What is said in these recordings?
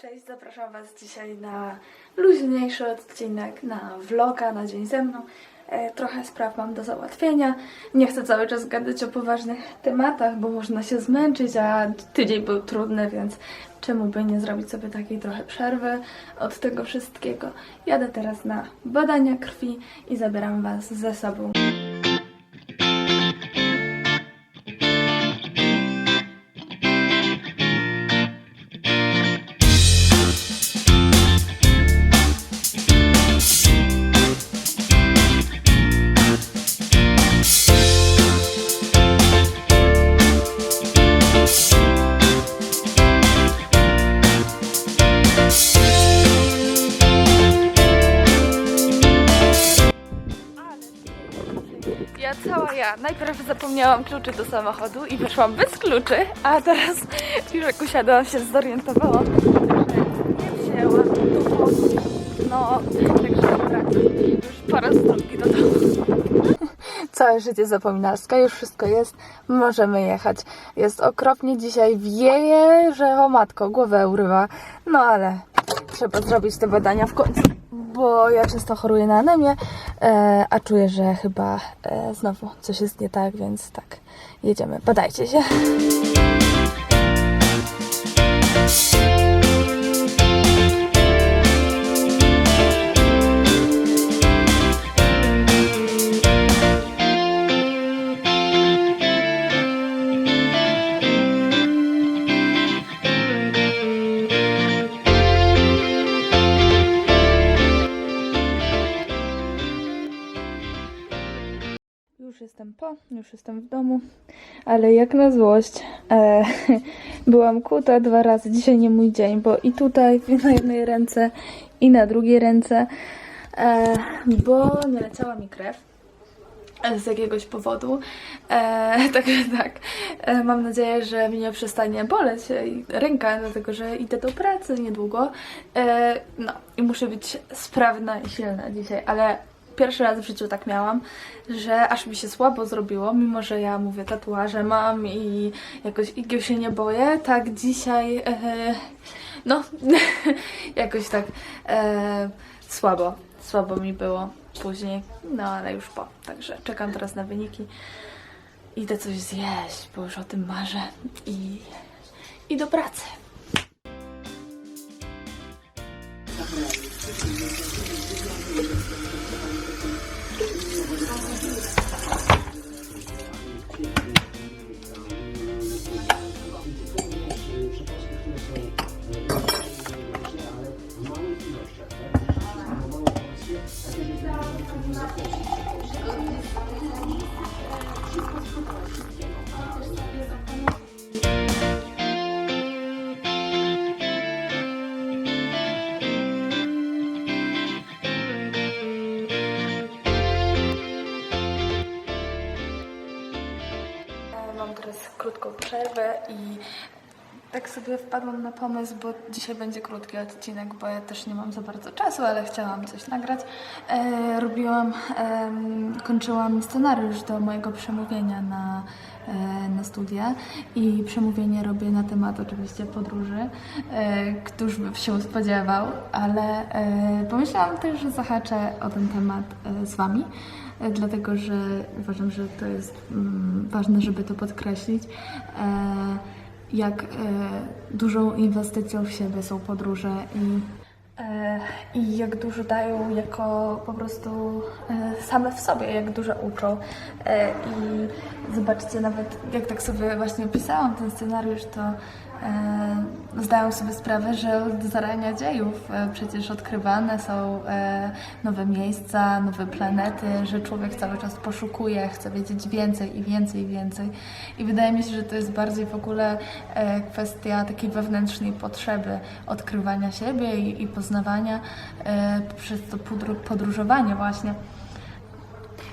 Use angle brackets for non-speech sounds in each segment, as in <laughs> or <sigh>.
Cześć, zapraszam Was dzisiaj na luźniejszy odcinek, na vloga, na dzień ze mną. E, trochę spraw mam do załatwienia. Nie chcę cały czas gadać o poważnych tematach, bo można się zmęczyć, a tydzień był trudny, więc czemu by nie zrobić sobie takiej trochę przerwy od tego wszystkiego. Jadę teraz na badania krwi i zabieram Was ze sobą. Ja. Najpierw zapomniałam kluczy do samochodu i wyszłam bez kluczy, a teraz już jak usiadłam się zorientowałam, że nie wzięłam dowodu. No, także dobra, już po raz drugi do domu. Całe życie zapominalska, już wszystko jest, możemy jechać. Jest okropnie dzisiaj, wieje, że o matko, głowę urywa. No ale trzeba zrobić te badania w końcu, bo ja często choruję na anemię, e, a czuję, że chyba e, znowu coś jest nie tak, więc tak, jedziemy. Badajcie się. Już jestem po, już jestem w domu, ale jak na złość e, <laughs> byłam kuta dwa razy. Dzisiaj nie mój dzień, bo i tutaj <laughs> na jednej ręce i na drugiej ręce, e, bo nie leciała mi krew e, z jakiegoś powodu. E, <laughs> tak, tak. E, mam nadzieję, że mi nie przestanie boleć e, ręka, dlatego że idę do pracy niedługo. E, no i muszę być sprawna i silna dzisiaj, ale pierwszy raz w życiu tak miałam, że aż mi się słabo zrobiło, mimo że ja mówię tatuaże mam i jakoś igieł się nie boję, tak dzisiaj e, no <laughs> jakoś tak e, słabo, słabo mi było później, no ale już po, także czekam teraz na wyniki. Idę coś zjeść, bo już o tym marzę i, i do pracy. E, Mam teraz krótką przerwę i tak sobie wpadłam na pomysł, bo dzisiaj będzie krótki odcinek, bo ja też nie mam za bardzo czasu, ale chciałam coś nagrać. E, robiłam, em, kończyłam scenariusz do mojego przemówienia na, e, na studia i przemówienie robię na temat oczywiście podróży. E, któż by się spodziewał, ale e, pomyślałam też, że zahaczę o ten temat e, z Wami e, dlatego że uważam, że to jest mm, ważne, żeby to podkreślić. E, jak e, dużą inwestycją w siebie są podróże i, e, i jak dużo dają jako po prostu same w sobie, jak dużo uczą. I zobaczcie, nawet jak tak sobie właśnie pisałam ten scenariusz, to e, zdają sobie sprawę, że od zarania dziejów e, przecież odkrywane są e, nowe miejsca, nowe planety, że człowiek cały czas poszukuje, chce wiedzieć więcej i więcej i więcej. I wydaje mi się, że to jest bardziej w ogóle kwestia takiej wewnętrznej potrzeby odkrywania siebie i, i poznawania przez to podróżowanie właśnie.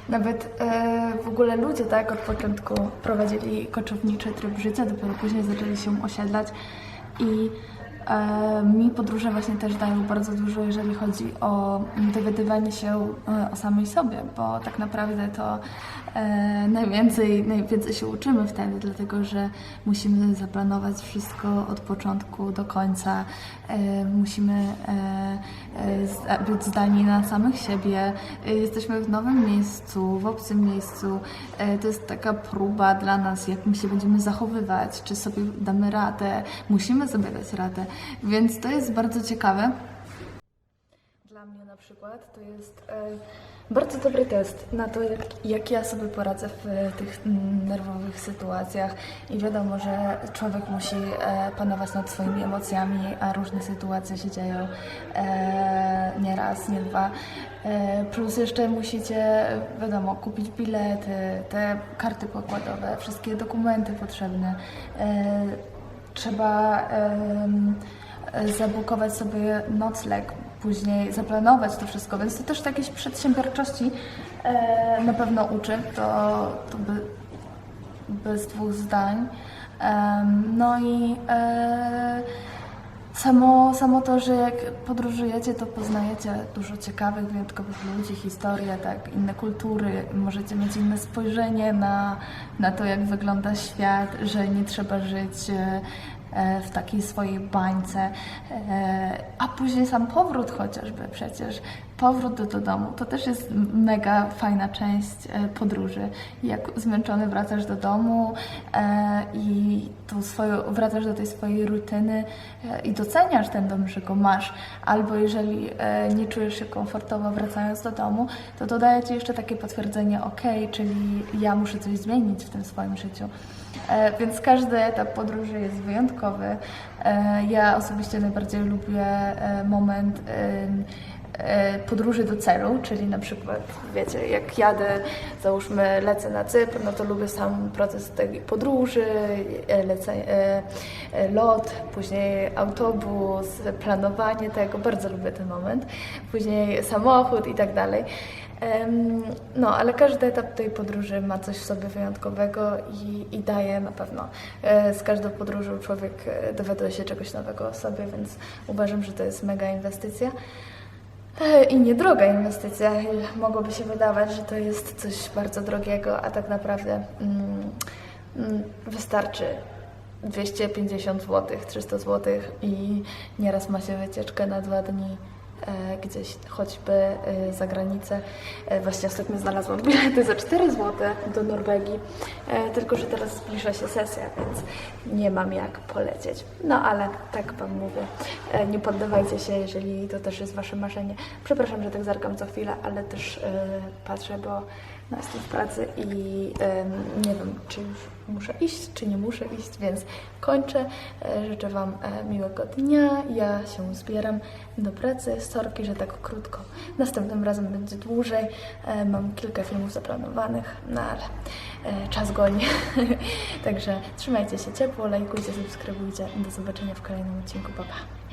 Nawet e, w ogóle ludzie tak od początku prowadzili koczowniczy tryb życia, dopiero później zaczęli się osiedlać i E, Mi podróże właśnie też dają bardzo dużo, jeżeli chodzi o dowiadywanie się e, o samej sobie, bo tak naprawdę to e, najwięcej, najwięcej się uczymy wtedy, dlatego że musimy zaplanować wszystko od początku do końca. E, Musimy e, być zdani na samych siebie. Jesteśmy w nowym miejscu, w obcym miejscu. To jest taka próba dla nas, jak my się będziemy zachowywać, czy sobie damy radę. Musimy sobie dać radę, więc to jest bardzo ciekawe. Mnie na przykład to jest e, bardzo dobry test na to, jak, jak ja sobie poradzę w e, tych mm, nerwowych sytuacjach. I wiadomo, że człowiek musi e, panować nad swoimi emocjami, a różne sytuacje się dzieją e, nie raz, nie dwa. E, plus jeszcze musicie, wiadomo, kupić bilety, te karty pokładowe, wszystkie dokumenty potrzebne. E, trzeba. e, zabukować sobie nocleg, później zaplanować to wszystko, więc to też takiej przedsiębiorczości e, na pewno uczy, to, to by, bez dwóch zdań. Em, no i e, samo, samo to, że jak podróżujecie, to poznajecie dużo ciekawych, wyjątkowych ludzi, historie, tak, inne kultury, możecie mieć inne spojrzenie na, na to, jak wygląda świat, że nie trzeba żyć e, e, w takiej swojej bańce, e, a później sam powrót chociażby przecież, powrót do, do domu, to też jest mega fajna część e, podróży. Jak zmęczony wracasz do domu e, i tą swoją, wracasz do tej swojej rutyny e, i doceniasz ten dom, że go masz, albo jeżeli e, nie czujesz się komfortowo wracając do domu, to dodaje Ci jeszcze takie potwierdzenie, ok, czyli ja muszę coś zmienić w tym swoim życiu. E, Więc każdy etap podróży jest wyjątkowy. E, Ja osobiście najbardziej lubię e, moment podróży do celu, czyli na przykład, wiecie, jak jadę, załóżmy lecę na Cypr, no to lubię sam proces tej podróży, e, lecę, e, e, lot, później autobus, planowanie tego, bardzo lubię ten moment, później samochód i tak dalej. No, ale każdy etap tej podróży ma coś w sobie wyjątkowego i, i daje na pewno. E, Z każdą podróżą człowiek e, dowiaduje się czegoś nowego o sobie, więc uważam, że to jest mega inwestycja. I niedroga inwestycja. Mogłoby się wydawać, że to jest coś bardzo drogiego, a tak naprawdę mm, mm, wystarczy 250 zł, 300 zł i nieraz ma się wycieczkę na dwa dni gdzieś choćby e, za granicę. E, właśnie ostatnio znalazłam bilety za 4 zł do Norwegii, e, tylko że teraz zbliża się sesja, więc nie mam jak polecieć. No ale tak Wam mówię, e, nie poddawajcie się, jeżeli to też jest Wasze marzenie. Przepraszam, że tak zerkam co chwilę, ale też e, patrzę, bo no, jestem w pracy i nie wiem, czy już muszę iść, czy nie muszę iść, więc kończę. E, Życzę Wam e, miłego dnia. Ja się zbieram do pracy. Sorki, że tak krótko. Następnym razem będzie dłużej. E, Mam kilka filmów zaplanowanych, no ale czas goni. <laughs> Także trzymajcie się ciepło, lajkujcie, subskrybujcie. Do zobaczenia w kolejnym odcinku. Pa, pa.